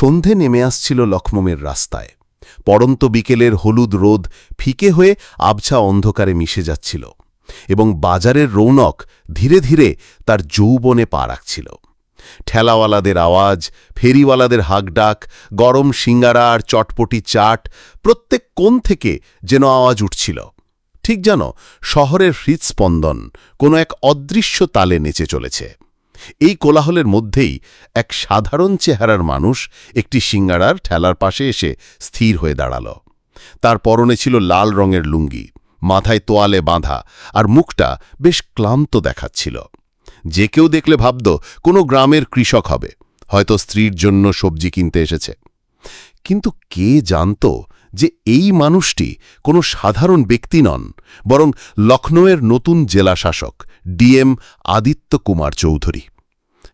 সন্ধে নেমে আসছিল লক্ষ্মমের রাস্তায়। পড়ন্ত বিকেলের হলুদ রোদ ফিকে হয়ে আবছা অন্ধকারে মিশে যাচ্ছিল এবং বাজারের রৌনক ধীরে ধীরে তার যৌবনে পা রাখছিল। ঠেলাওয়ালাদের আওয়াজ, ফেরিওয়ালাদের হাকডাক, গরম সিঙ্গারা আর চটপটি চাট প্রত্যেক কোণ থেকে যেন আওয়াজ উঠছিল। ঠিক যেন শহরের হৃৎস্পন্দন কোনো এক অদৃশ্য তালে নেচে চলেছে। এই কোলাহলের মধ্যেই এক সাধারণ চেহারার মানুষ একটি সিঙ্গারার ঠেলার পাশে এসে স্থির হয়ে দাঁড়াল। তার পরনে ছিল লাল রঙের লুঙ্গি, মাথায় তোয়ালে বাঁধা আর মুখটা বেশ ক্লান্ত দেখাচ্ছিল। যে কেউ দেখলে ভাবত কোনো গ্রামের কৃষক হবে, হয়তো স্ত্রীর জন্য সবজি কিনতে এসেছে। কিন্তু কে জানত যে এই মানুষটি কোনো সাধারণ ব্যক্তি নন, বরং লখনৌয়ের নতুন জেলা শাসক ডিএম আদিত্য কুমার চৌধুরী।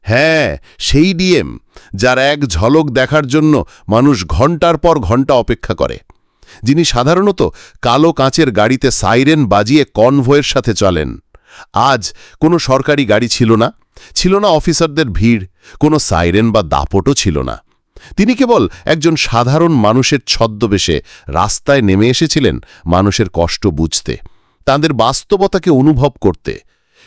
হ্যাঁ সেই ডিএম, যার এক ঝলক দেখার জন্য মানুষ ঘণ্টার পর ঘণ্টা অপেক্ষা করে। যিনি সাধারণত কালো কাঁচের গাড়িতে সাইরেন বাজিয়ে কনভয়ের সাথে চলেন। আজ কোনো সরকারি গাড়ি ছিল না ছিল না অফিসারদের ভিড়, কোনো সাইরেন বা দাপটও ছিল না। তিনি কেবল একজন সাধারণ মানুষের ছদ্মবেশে রাস্তায় নেমে এসেছিলেন মানুষের কষ্ট বুঝতে, তাদের বাস্তবতাকে অনুভব করতে।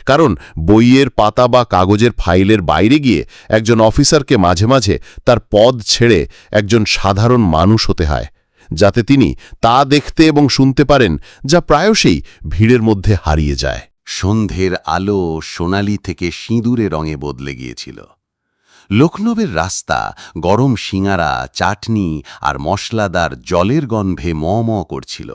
কারণ বইয়ের পাতা বা কাগজের ফাইলের বাইরে গিয়ে একজন অফিসারকে মাঝে মাঝে তার পদ ছেড়ে একজন সাধারণ মানুষ হতে হয়, যাতে তিনি তা দেখতে এবং শুনতে পারেন যা প্রায়শই ভিড়ের মধ্যে হারিয়ে যায়। সন্ধ্যের আলো সোনালি থেকে সিঁদুরে রঙে বদলে গিয়েছিল। লক্ষ্ণবের রাস্তা, গরম শিঙারা চাটনি আর মশলাদার জলের গন্ধে ম ম করছিল।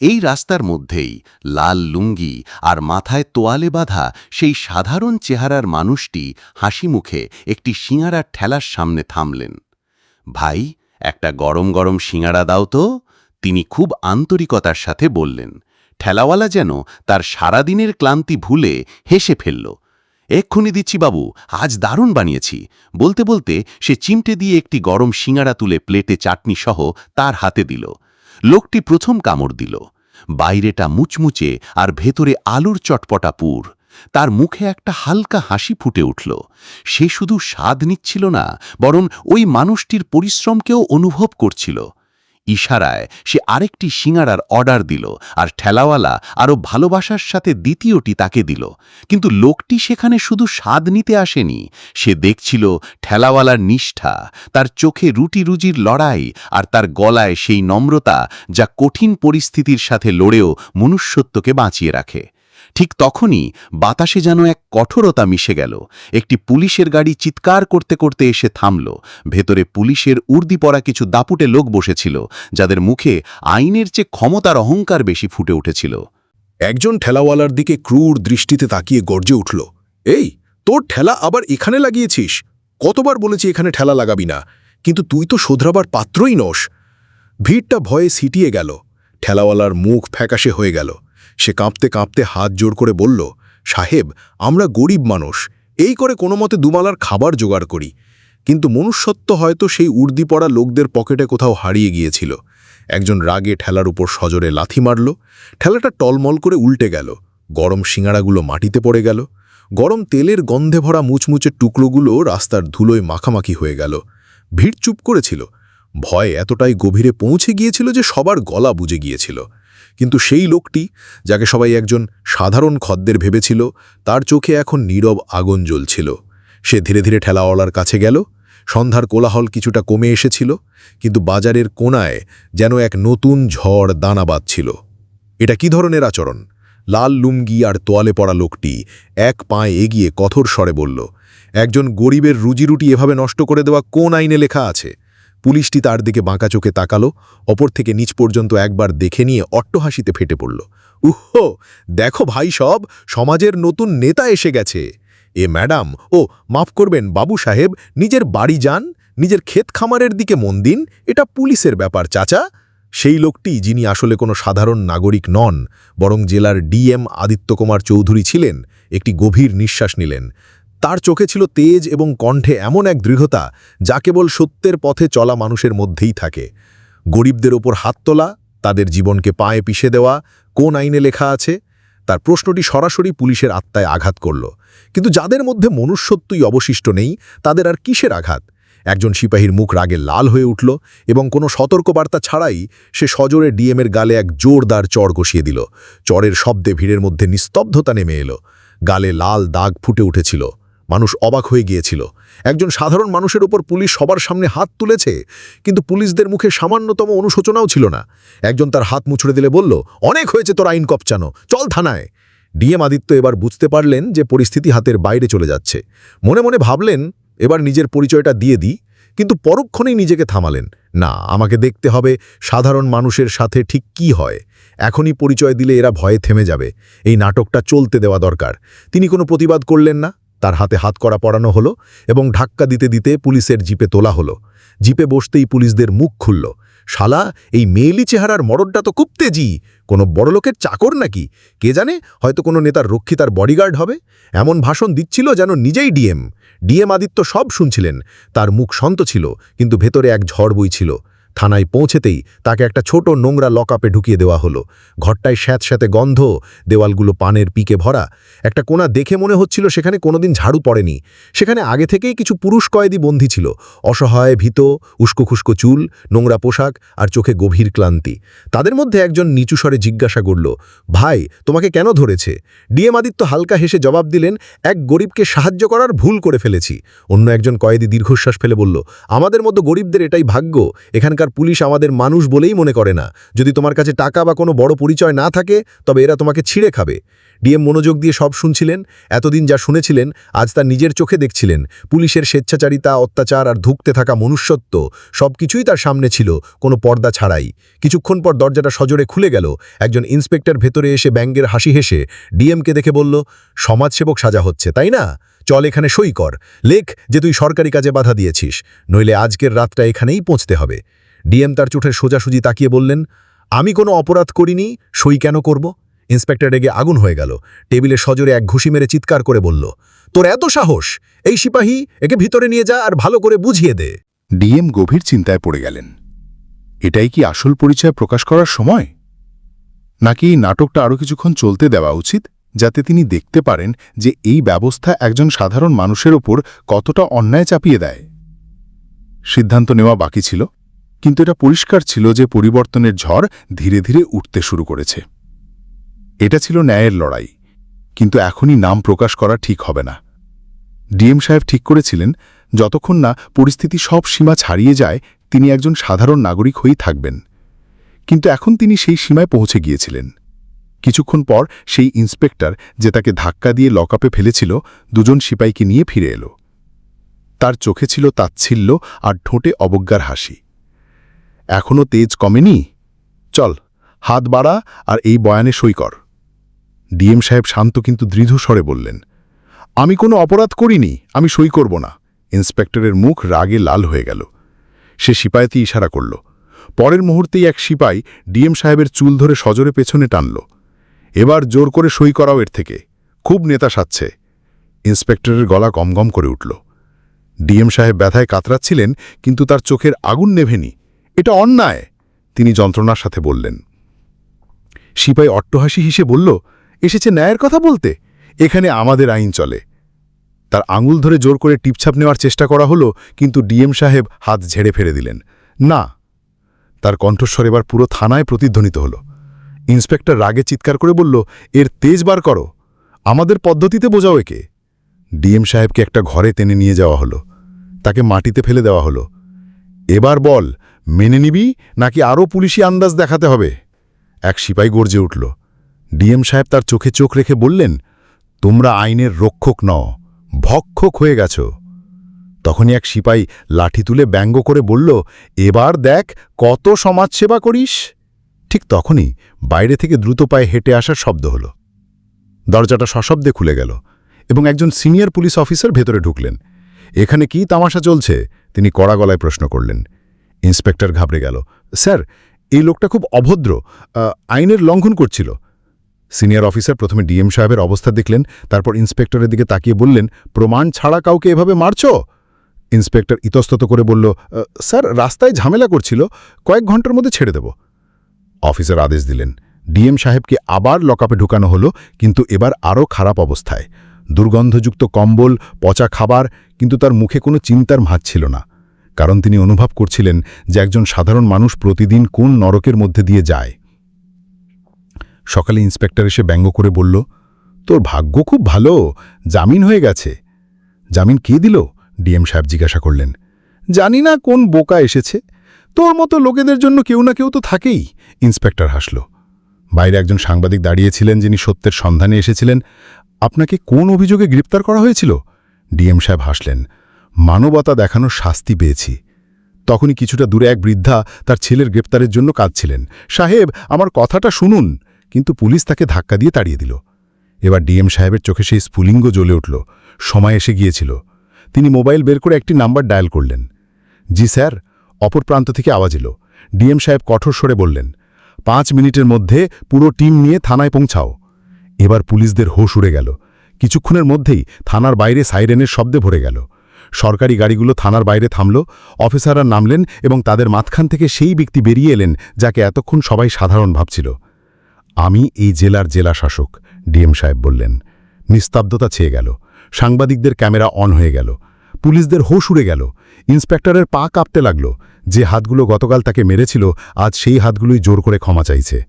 এই রাস্তার মধ্যেই লাল লুঙ্গি আর মাথায় তোয়ালে বাঁধা সেই সাধারণ চেহারার মানুষটি হাসি মুখে একটি শিঙারার ঠেলার সামনে থামলেন। ভাই, একটা গরম গরম শিঙাড়া দাও তো। তিনি খুব আন্তরিকতার সাথে বললেন। ঠেলাওয়ালা যেন তার সারাদিনের ক্লান্তি ভুলে হেসে ফেলল। এক্ষুনি দিচ্ছি বাবু, আজ দারুণ বানিয়েছি। বলতে বলতে সে চিমটে দিয়ে একটি গরম শিঙাড়া তুলে প্লেটে চাটনি সহ তার হাতে দিল। লোকটি প্রথম কামড় দিল। বাইরেটা মুচমুচে আর ভেতরে আলুর চটপটা পুর। তার মুখে একটা হালকা হাসি ফুটে উঠল। সে শুধু স্বাদ নিচ্ছিল না, বরং ওই মানুষটির পরিশ্রমকেও অনুভব করছিল। ইশারায় সে আরেকটি সিঙাড়ার অর্ডার দিল আর ঠেলাওয়ালা আরও ভালোবাসার সাথে দ্বিতীয়টি তাকে দিল। কিন্তু লোকটি সেখানে শুধু স্বাদ নিতে আসেনি। সে দেখছিল ঠেলাওয়ালার নিষ্ঠা, তার চোখে রুটি রুজির লড়াই আর তার গলায় সেই নম্রতা যা কঠিন পরিস্থিতির সাথে লড়েও মনুষ্যত্বকে বাঁচিয়ে রাখে। ঠিক তখনই বাতাসে যেন এক কঠোরতা মিশে গেল। একটি পুলিশের গাড়ি চিৎকার করতে করতে এসে থামল। ভেতরে পুলিশের উর্দি পরা কিছু দাপুটে লোক বসেছিল, যাদের মুখে আইনের চেয়ে ক্ষমতার অহংকার বেশি ফুটে উঠেছিল। একজন ঠেলাওয়ালার দিকে ক্রূর দৃষ্টিতে তাকিয়ে গর্জে উঠল, এই, তোর ঠেলা আবার এখানে লাগিয়েছিস? কতবার বলেছি এখানে ঠেলা লাগাবি না, কিন্তু তুই তো শোধরাবার পাত্রই নস। ভিড়টা ভয়ে সিটিয়ে গেল। ঠেলাওয়ালার মুখ ফ্যাকাশে হয়ে গেল। সে কাঁপতে কাঁপতে হাত জোর করে বলল, সাহেব, আমরা গরিব মানুষ। এই করে কোনো মতে দুমালার খাবার জোগাড় করি। কিন্তু মনুষ্যত্ব হয়তো সেই উর্দি পড়া লোকদের পকেটে কোথাও হারিয়ে গিয়েছিল। একজন রাগে ঠেলার উপর সজরে লাথি মারল। ঠেলাটা টলমল করে উল্টে গেল। গরম শিঙাড়াগুলো মাটিতে পড়ে গেল। গরম তেলের গন্ধে ভরা মুচমুচে টুকরোগুলো রাস্তার ধুলোয় মাখামাখি হয়ে গেল। ভিড় চুপ করেছিল। ভয় এতটাই গভীরে পৌঁছে গিয়েছিল যে সবার গলা বুঝে গিয়েছিল। কিন্তু সেই লোকটি, যাকে সবাই একজন সাধারণ খদ্দের ভেবেছিল, তার চোখে এখন নীরব আগুন জ্বলছিল। সে ধীরে ধীরে ঠেলাওয়ালার কাছে গেল। সন্ধ্যার কোলাহল কিছুটা কমে এসেছিল, কিন্তু বাজারের কোনায় যেন এক নতুন ঝড় দানা বাঁধছিল। এটা কি ধরনের আচরণ? লাল লুঙ্গি আর তোয়ালে পড়া লোকটি এক পায়ে এগিয়ে কঠোর স্বরে বলল, একজন গরিবের রুজিরুটি এভাবে নষ্ট করে দেওয়া কোন আইনে লেখা আছে? পুলিশটি তার দিকে বাঁকা চোখে তাকালো, অপর থেকে নিচ পর্যন্ত একবার দেখে নিয়ে অট্টহাসিতে ফেটে পড়ল। উহ দেখো ভাই সব, সমাজের নতুন নেতা এসে গেছে। এ ম্যাডাম, ও, মাফ করবেন, বাবু সাহেব, নিজের বাড়ি যান, নিজের ক্ষেত খামারের দিকে মন দিন, এটা পুলিশের ব্যাপার, চাচা। সেই লোকটি যিনি আসলে কোনো সাধারণ নাগরিক নন, বরং জেলার ডিএম আদিত্য কুমার চৌধুরী ছিলেন, একটি গভীর নিঃশ্বাস নিলেন। তার চোখে ছিল তেজ এবং কণ্ঠে এমন এক দৃঢ়তা যা কেবল সত্যের পথে চলা মানুষের মধ্যেই থাকে। গরিবদের ওপর হাত তোলা, তাদের জীবনকে পায়ে পিষে দেওয়া, কোন আইনে লেখা আছে? তার প্রশ্নটি সরাসরি পুলিশের আত্মায় আঘাত করল। কিন্তু যাদের মধ্যে মনুষ্যত্বই অবশিষ্ট নেই, তাদের আর কিসের আঘাত? একজন সিপাহীর মুখ রাগে লাল হয়ে উঠল এবং কোনো সতর্কবার্তা ছাড়াই সে সজোরে ডিএমের গালে এক জোরদার চড় কষিয়ে দিল। চড়ের শব্দে ভিড়ের মধ্যে নিস্তব্ধতা নেমে এলো। গালে লাল দাগ ফুটে উঠেছিল। মানুষ অবাক হয়ে গিয়েছিল। একজন সাধারণ মানুষের ওপর পুলিশ সবার সামনে হাত তুলেছে, কিন্তু পুলিশদের মুখে সামান্যতম অনুশোচনাও ছিল না। একজন তার হাত মুছড়ে দিলে বলল, অনেক হয়েছে তোর আইন কপচানো, চল থানায়। ডিএম আদিত্য এবার বুঝতে পারলেন যে পরিস্থিতি হাতের বাইরে চলে যাচ্ছে। মনে মনে ভাবলেন, এবার নিজের পরিচয়টা দিয়ে দিই। কিন্তু পরক্ষণেই নিজেকে থামালেন, না, আমাকে দেখতে হবে সাধারণ মানুষের সাথে ঠিক কি হয়। এখনই পরিচয় দিলে এরা ভয়ে থেমে যাবে। এই নাটকটা চলতে দেওয়া দরকার। তিনি কোনো প্রতিবাদ করলেন না। তার হাতে হাত করা পড়ানো হলো এবং ধাক্কা দিতে দিতে পুলিশের জিপে তোলা হলো। জিপে বসতেই পুলিশদের মুখ খুলল। শালা, এই মেয়েলি চেহারার মরদটা তো খুব তেজি। কোনো বড়লোকের চাকর নাকি? কে জানে, হয়তো কোনো নেতার রক্ষী তার বডিগার্ড হবে। এমন ভাষণ দিচ্ছিল যেন নিজেই ডিএম। ডিএম আদিত্য সব শুনছিলেন। তার মুখ শান্ত ছিল, কিন্তু ভেতরে এক ঝড় বইছিল। থানায় পৌঁছেতেই তাকে একটা ছোট নোংরা লকআপে ঢুকিয়ে দেওয়া হলো। ঘরটায় স্যাঁত স্যাঁতে গন্ধ, দেওয়ালগুলো পানের পিকে ভরা। একটা কোণা দেখে মনে হচ্ছিল সেখানে কোনোদিন ঝাড়ু পড়েনি। সেখানে আগে থেকেই কিছু পুরুষ কয়েদি বন্দী ছিল। অসহায়, ভীত উস্কোখুস্কো চুল, নোংরা পোশাক আর চোখে গভীর ক্লান্তি। তাদের মধ্যে একজন নিচু স্বরে জিজ্ঞাসা করল, ভাই, তোমাকে কেন ধরেছে? ডিএম আদিত্য হালকা হেসে জবাব দিলেন, এক গরিবকে সাহায্য করার ভুল করে ফেলেছি। অন্য একজন কয়েদি দীর্ঘশ্বাস ফেলে বলল, আমাদের মতো গরিবদের এটাই ভাগ্য। এখানকার পুলিশ আমাদের মানুষ বলেই মনে করে না। যদি তোমার কাছে টাকা বা কোনো বড় পরিচয় না থাকে, তবে এরা তোমাকে ছিঁড়ে খাবে। ডিএম মনোযোগ দিয়ে সব শুনছিলেন, এতদিন যা শুনেছিলেন, আজ তার নিজের চোখে দেখছিলেন। পুলিশের স্বেচ্ছাচারিতা, অত্যাচার আর ধুকতে থাকা মনুষ্যত্ব সব কিছুই তার সামনে ছিল, কোনো পর্দা ছাড়াই। কিছুক্ষণ পর দরজাটা সজোরে খুলে গেল, একজন ইন্সপেক্টর ভেতরে এসে ব্যাঙ্গের হাসি হেসে ডিএমকে দেখে বলল, সমাজসেবক সাজা হচ্ছে, তাই না? চল এখানে সই কর। লেখ যে তুই সরকারি কাজে বাধা দিয়েছিস, নইলে আজকের রাতটা এখানেই পৌঁছতে হবে। ডিএম তার চোখের সোজাসুজি তাকিয়ে বললেন, আমি কোনো অপরাধ করিনি, সই কেন করব? ইন্সপেক্টর রেগে আগুন হয়ে গেল। টেবিলে সজোরে এক ঘুষি মেরে চিৎকার করে বলল, তোর এত সাহস? এই সিপাহী একে ভিতরে নিয়ে যা আর ভালো করে বুঝিয়ে দে। ডিএম গভীর চিন্তায় পড়ে গেলেন। এটাই কি আসল পরিচয় প্রকাশ করার সময়? নাকি এই নাটকটা আরও কিছুক্ষণ চলতে দেওয়া উচিত, যাতে তিনি দেখতে পারেন যে এই ব্যবস্থা একজন সাধারণ মানুষের ওপর কতটা অন্যায় চাপিয়ে দেয়? সিদ্ধান্ত নেওয়া বাকি ছিল, কিন্তু এটা পরিষ্কার ছিল যে পরিবর্তনের ঝড় ধীরে ধীরে উঠতে শুরু করেছে। এটা ছিল ন্যায়ের লড়াই, কিন্তু এখনই নাম প্রকাশ করা ঠিক হবে না। ডিএম সাহেব ঠিক করেছিলেন, যতক্ষণ না পরিস্থিতি সব সীমা ছাড়িয়ে যায়, তিনি একজন সাধারণ নাগরিক হয়েই থাকবেন। কিন্তু এখন তিনি সেই সীমায় পৌঁছে গিয়েছিলেন। কিছুক্ষণ পর সেই ইন্সপেক্টর যে তাকে ধাক্কা দিয়ে লকআপে ফেলেছিল, দুজন সিপাইকে নিয়ে ফিরে এলো। তার চোখে ছিল তাচ্ছিল্য আর ঠোঁটে অবজ্ঞার হাসি। এখনও তেজ কমেনি? চল, হাত বাড়া আর এই বয়ানে সই কর। ডিএম সাহেব শান্ত কিন্তু দৃঢ় স্বরে বললেন, আমি কোনো অপরাধ করিনি, আমি সই করব না। ইন্সপেক্টরের মুখ রাগে লাল হয়ে গেল। সে সিপাইতে ইশারা করল। পরের মুহূর্তেই এক সিপাই ডিএম সাহেবের চুল ধরে সজোরে পেছনে টানল। এবার জোর করে সই করাও এর থেকে। খুব নেতা সাচ্ছে ইন্সপেক্টরের গলা গমগম করে উঠল। ডিএম সাহেব ব্যথায় কাতরাচ্ছিলেন, কিন্তু তার চোখের আগুন নেভেনি। এটা অন্যায়! তিনি যন্ত্রণার সাথে বললেন। সিপাই অট্টহাসি হিসে বলল এসেছে ন্যায়ের কথা বলতে? এখানে আমাদের আইন চলে। তার আঙুল ধরে জোর করে টিপছাপ নেওয়ার চেষ্টা করা হলো, কিন্তু ডিএম সাহেব হাত ঝেড়ে ফেলে দিলেন। না, তার কণ্ঠস্বর এবার পুরো থানায় প্রতিধ্বনিত হল। ইন্সপেক্টর রাগে চিৎকার করে বলল, এর তেজ বার করো। আমাদের পদ্ধতিতে বোঝাও একে। ডিএম সাহেবকে একটা ঘরে টেনে নিয়ে যাওয়া হলো। তাকে মাটিতে ফেলে দেওয়া হলো। এবার বল, মেনে নিবি নাকি আরও পুলিশি আন্দাজ দেখাতে হবে? এক সিপাই গর্জে উঠল। ডিএম সাহেব তার চোখে চোখ রেখে বললেন, তোমরা আইনের রক্ষক নও, ভক্ষক হয়ে গেছ। তখনই এক সিপাই লাঠি তুলে ব্যঙ্গ করে বলল, এবার দেখ কত সমাজসেবা করিস। ঠিক তখনই বাইরে থেকে দ্রুত পায়ে হেঁটে আসার শব্দ হল। দরজাটা সশব্দে খুলে গেল এবং একজন সিনিয়র পুলিশ অফিসার ভেতরে ঢুকলেন। এখানে কি তামাশা চলছে? তিনি কড়া গলায় প্রশ্ন করলেন। ইন্সপেক্টর ঘাবড়ে গেল, স্যার, এই লোকটা খুব অভদ্র আইনের লঙ্ঘন করছিল। সিনিয়র অফিসার প্রথমে ডিএম সাহেবের অবস্থা দেখলেন, তারপর ইন্সপেক্টরের দিকে তাকিয়ে বললেন, প্রমাণ ছাড়া কাউকে এভাবে মারছ? ইন্সপেক্টর ইতস্তত করে বলল স্যার, রাস্তায় ঝামেলা করছিল, কয়েক ঘণ্টার মধ্যে ছেড়ে দেব। অফিসার আদেশ দিলেন। ডিএম সাহেবকে আবার লকআপে ঢুকানো হলো, কিন্তু এবার আরও খারাপ অবস্থায়। দুর্গন্ধযুক্ত কম্বল, পচা খাবার, কিন্তু তার মুখে কোনো চিন্তার ভাঁজ ছিল না। কারণ তিনি অনুভব করছিলেন যে একজন সাধারণ মানুষ প্রতিদিন কোন নরকের মধ্যে দিয়ে যায়। সকালে ইন্সপেক্টর এসে ব্যঙ্গ করে বলল, তোর ভাগ্য খুব ভালো, জামিন হয়ে গেছে। জামিন কে দিল? ডিএম সাহেব জিজ্ঞাসা করলেন, জানি না কোন বোকা এসেছে। তোর মতো লোকেদের জন্য কেউ না কেউ তো থাকেই, ইন্সপেক্টর হাসল। বাইরে একজন সাংবাদিক দাঁড়িয়েছিলেন যিনি সত্যের সন্ধানে এসেছিলেন। আপনাকে কোন অভিযোগে গ্রেপ্তার করা হয়েছিল? ডিএম সাহেব হাসলেন, মানবতা দেখানোর শাস্তি পেয়েছি। তখনই কিছুটা দূরে এক বৃদ্ধা তার ছেলের গ্রেপ্তারের জন্য কাঁদছিলেন। সাহেব, আমার কথাটা শুনুন। কিন্তু পুলিশ তাকে ধাক্কা দিয়ে তাড়িয়ে দিল। এবার ডিএম সাহেবের চোখে সেই স্ফুলিঙ্গ জ্বলে উঠল। সময় এসে গিয়েছিল। তিনি মোবাইল বের করে একটি নাম্বার ডায়াল করলেন। জি স্যার, অপর প্রান্ত থেকে আওয়াজ এলো। ডিএম সাহেব কঠোর স্বরে বললেন, পাঁচ মিনিটের মধ্যে পুরো টিম নিয়ে থানায় পৌঁছাও। এবার পুলিশদের হোশ উড়ে গেল। কিছুক্ষণের মধ্যেই থানার বাইরে সাইরেনের শব্দে ভরে গেল। সরকারি গাড়িগুলো থানার বাইরে থামল, অফিসাররা নামলেন এবং তাদের মাঝখান থেকে সেই ব্যক্তি বেরিয়ে এলেন, যাকে এতক্ষণ সবাই সাধারণ ভাবছিল। আমি এই জেলার জেলা শাসক, ডিএম সাহেব বললেন। নিস্তব্ধতা ছেয়ে গেল। সাংবাদিকদের ক্যামেরা অন হয়ে গেল। পুলিশদের হোশ উড়ে গেল। ইন্সপেক্টরের পা কাঁপতে লাগল। যে হাতগুলো গতকাল তাকে মেরেছিল, আজ সেই হাতগুলোই জোর করে ক্ষমা চাইছে।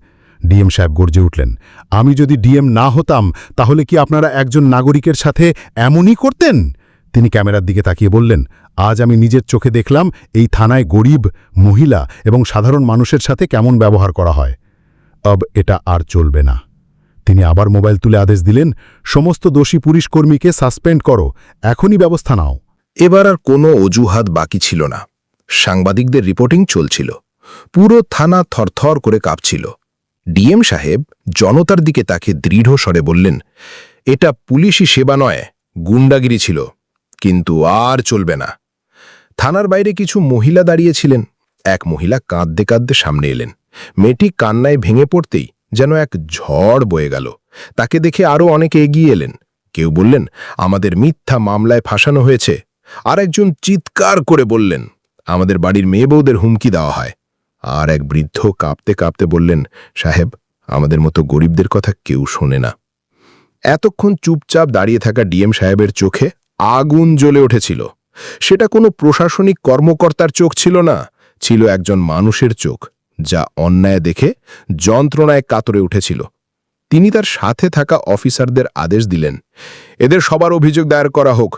ডিএম সাহেব গর্জে উঠলেন, আমি যদি ডিএম না হতাম, তাহলে কি আপনারা একজন নাগরিকের সাথে এমনই করতেন? তিনি ক্যামেরার দিকে তাকিয়ে বললেন, আজ আমি নিজের চোখে দেখলাম এই থানায় গরিব, মহিলা এবং সাধারণ মানুষের সাথে কেমন ব্যবহার করা হয়। অব এটা আর চলবে না। তিনি আবার মোবাইল তুলে আদেশ দিলেন, সমস্ত দোষী পুলিশ কর্মীকে সাসপেন্ড করো, এখনই ব্যবস্থা নাও। এবার আর কোনো অজুহাত বাকি ছিল না। সাংবাদিকদের রিপোর্টিং চলছিল। পুরো থানা থরথর করে কাঁপছিল। ডিএম সাহেব জনতার দিকে তাকে দৃঢ় স্বরে বললেন, এটা পুলিশি সেবা নয়, গুন্ডাগিরি ছিল। কিন্তু আর চলবে না। থানার বাইরে কিছু মহিলা দাঁড়িয়েছিলেন এক মহিলা কাঁদতে কাঁদতে সামনে এলেন। মেয়েটি কান্নায় ভেঙে পড়তেই যেন এক ঝড় বয়ে গেল। তাকে দেখে আরও অনেকে এগিয়ে এলেন। কেউ বললেন, আমাদের মিথ্যা মামলায় ফাঁসানো হয়েছে। আর একজন চিৎকার করে বললেন, আমাদের বাড়ির মেয়ে বউদের হুমকি দেওয়া হয়। আর এক বৃদ্ধ কাঁপতে কাঁপতে বললেন, সাহেব, আমাদের মতো গরিবদের কথা কেউ শোনে না। এতক্ষণ চুপচাপ দাঁড়িয়ে থাকা ডিএম সাহেবের চোখে আগুন জ্বলে উঠেছিল। সেটা কোনো প্রশাসনিক কর্মকর্তার চোখ ছিল না, ছিল একজন মানুষের চোখ। যা অন্যায় দেখে যন্ত্রণায় কাতরে উঠেছিল। তিনি তার সাথে থাকা অফিসারদের আদেশ দিলেন, এদের সবার অভিযোগ দায়ের করা হোক।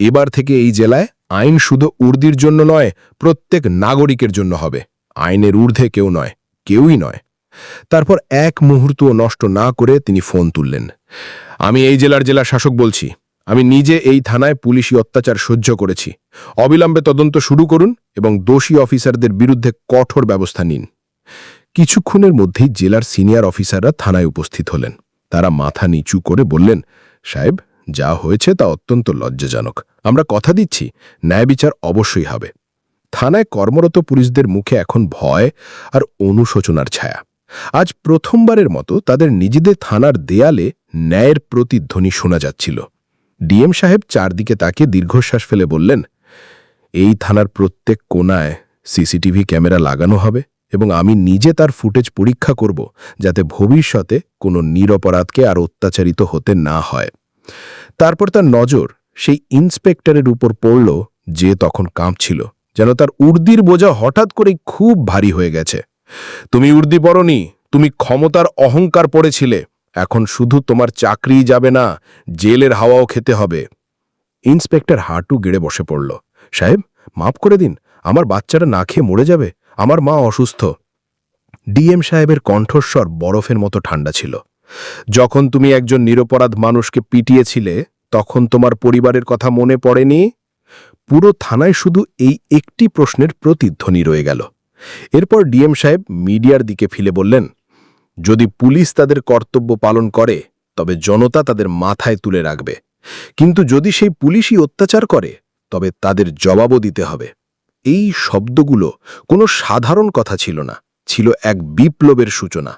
এবার থেকে এই জেলায় আইন শুধু উর্দির জন্য নয়, প্রত্যেক নাগরিকের জন্য হবে। আইনের ঊর্ধ্বে কেউ নয়, কেউই নয়। তারপর এক মুহূর্তও নষ্ট না করে তিনি ফোন তুললেন, আমি এই জেলার জেলা শাসক বলছি। আমি নিজে এই থানায় পুলিশি অত্যাচার সহ্য করেছি। অবিলম্বে তদন্ত শুরু করুন এবং দোষী অফিসারদের বিরুদ্ধে কঠোর ব্যবস্থা নিন। কিছুক্ষণের মধ্যেই জেলার সিনিয়র অফিসাররা থানায় উপস্থিত হলেন। তারা মাথা নিচু করে বললেন, সাহেব, যা হয়েছে তা অত্যন্ত লজ্জাজনক। আমরা কথা দিচ্ছি, ন্যায় বিচার অবশ্যই হবে। থানায় কর্মরত পুলিশদের মুখে এখন ভয় আর অনুশোচনার ছায়া। আজ প্রথমবারের মতো তাদের নিজেদের থানার দেয়ালে ন্যায়ের প্রতিধ্বনি শোনা যাচ্ছিল। ডিএম সাহেব চারদিকে তাকিয়ে দীর্ঘশ্বাস ফেলে বললেন, এই থানার প্রত্যেক কোনায় সিসিটিভি ক্যামেরা লাগানো হবে এবং আমি নিজে তার ফুটেজ পরীক্ষা করব যাতে ভবিষ্যতে কোনো নিরপরাধকে আর অত্যাচারিত হতে না হয়। তারপর তার নজর সেই ইন্সপেক্টরের উপর পড়ল যে তখন কাঁপছিল, যেন তার উর্দির বোঝা হঠাৎ করেই খুব ভারী হয়ে গেছে। তুমি উর্দি পড়নি তুমি ক্ষমতার অহংকার পড়েছিলে এখন শুধু তোমার চাকরি যাবে না, জেলের হাওয়াও খেতে হবে। ইন্সপেক্টর হাঁটু গেড়ে বসে পড়ল। সাহেব, মাফ করে দিন, আমার বাচ্চাটা না খেয়ে মরে যাবে? আমার মা অসুস্থ। ডিএম সাহেবের কণ্ঠস্বর বরফের মতো ঠান্ডা ছিল। যখন তুমি একজন নিরপরাধ মানুষকে পিটিয়েছিলে, তখন তোমার পরিবারের কথা মনে পড়েনি? পুরো থানায় শুধু এই একটি প্রশ্নের প্রতিধ্বনি রয়ে গেল। এরপর ডিএম সাহেব মিডিয়ার দিকে ফিরে বললেন যদি পুলিশ তাদের কর্তব্য পালন করে, তবে জনতা তাদের মাথায় তুলে রাখবে। কিন্তু যদি সেই পুলিশই অত্যাচার করে, তবে তাদের জবাবও দিতে হবে। এই শব্দগুলো কোনো সাধারণ কথা ছিল না, ছিল এক বিপ্লবের সূচনা।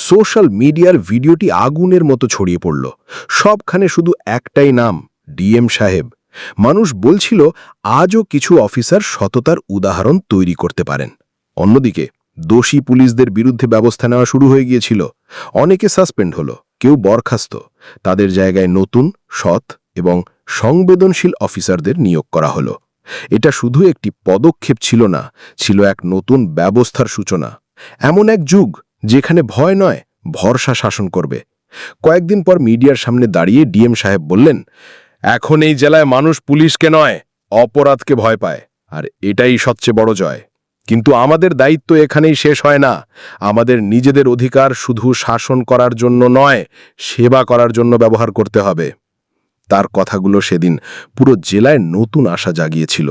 সোশ্যাল মিডিয়ার ভিডিওটি আগুনের মতো ছড়িয়ে পড়ল। সবখানে শুধু একটাই নাম, ডিএম সাহেব। মানুষ বলছিল, আজও কিছু অফিসার সততার উদাহরণ তৈরি করতে পারেন। অন্যদিকে দোষী পুলিশদের বিরুদ্ধে ব্যবস্থা নেওয়া শুরু হয়ে গিয়েছিল। অনেকে সাসপেন্ড হলো, কেউ বরখাস্ত। তাদের জায়গায় নতুন, সৎ এবং সংবেদনশীল অফিসারদের নিয়োগ করা হলো। এটা শুধু একটি পদক্ষেপ ছিল না, ছিল এক নতুন ব্যবস্থার সূচনা। এমন এক যুগ যেখানে ভয় নয়, ভরসা শাসন করবে। কয়েকদিন পর মিডিয়ার সামনে দাঁড়িয়ে ডিএম সাহেব বললেন, এখন এই জেলায় মানুষ পুলিশকে নয়, অপরাধকে ভয় পায়, আর এটাই সবচেয়ে বড় জয়। কিন্তু আমাদের দায়িত্ব এখানেই শেষ হয় না। আমাদের নিজেদের অধিকার শুধু শাসন করার জন্য নয়, সেবা করার জন্য ব্যবহার করতে হবে। তার কথাগুলো সেদিন পুরো জেলায় নতুন আশা জাগিয়েছিল।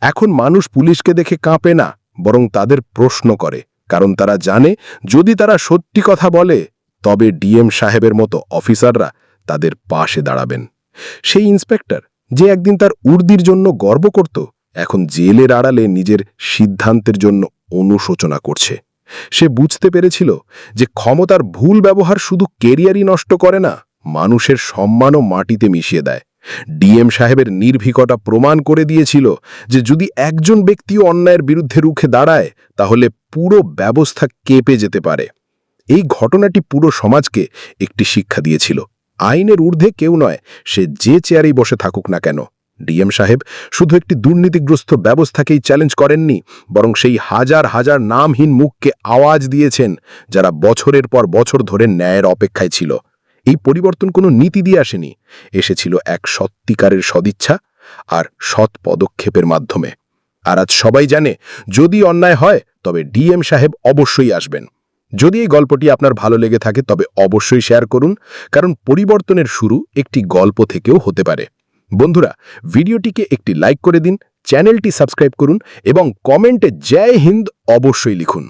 এখন মানুষ পুলিশকে দেখে কাঁপে না, বরং তাদের প্রশ্ন করে, কারণ তারা জানে, যদি তারা সত্যি কথা বলে, তবে ডিএম সাহেবের মতো অফিসাররা তাদের পাশে দাঁড়াবেন। সেই ইন্সপেক্টর, যে একদিন তার উর্দির জন্য গর্ব করত এখন জেলের আড়ালে নিজের সিদ্ধান্তের জন্য অনুশোচনা করছে। সে বুঝতে পেরেছিল যে ক্ষমতার ভুল ব্যবহার শুধু কেরিয়ারই নষ্ট করে না, মানুষের সম্মানও মাটিতে মিশিয়ে দেয়। ডিএম সাহেবের নির্ভীকতা প্রমাণ করে দিয়েছিল যে যদি একজন ব্যক্তিও অন্যায়ের বিরুদ্ধে রুখে দাঁড়ায়, তাহলে পুরো ব্যবস্থা কেঁপে যেতে পারে। এই ঘটনাটি পুরো সমাজকে একটি শিক্ষা দিয়েছিল। আইনের ঊর্ধ্বে কেউ নয়, সে যে চেয়ারেই বসে থাকুক না কেন ডিএম সাহেব, শুধু একটি দুর্নীতিগ্রস্ত ব্যবস্থাকেই চ্যালেঞ্জ করেননি, বরং সেই হাজার হাজার নামহীন মুখকে আওয়াজ দিয়েছেন, যারা বছরের পর বছর ধরে ন্যায়ের অপেক্ষায় ছিল। এই পরিবর্তন কোনো নীতি দিয়ে আসেনি, এসেছিল এক সত্যিকারের সদিচ্ছা আর সৎ পদক্ষেপের মাধ্যমে। আর আজ সবাই জানে, যদি অন্যায় হয়, তবে ডিএম সাহেব অবশ্যই আসবেন। যদি এই গল্পটি আপনার ভালো লেগে থাকে, তবে অবশ্যই শেয়ার করুন, কারণ পরিবর্তনের শুরু একটি গল্প থেকেও হতে পারে। বন্ধুরা, ভিডিওটিকে একটি লাইক করে দিন, চ্যানেলটি সাবস্ক্রাইব করুন এবং কমেন্টে জয় হিন্দ অবশ্যই লিখুন।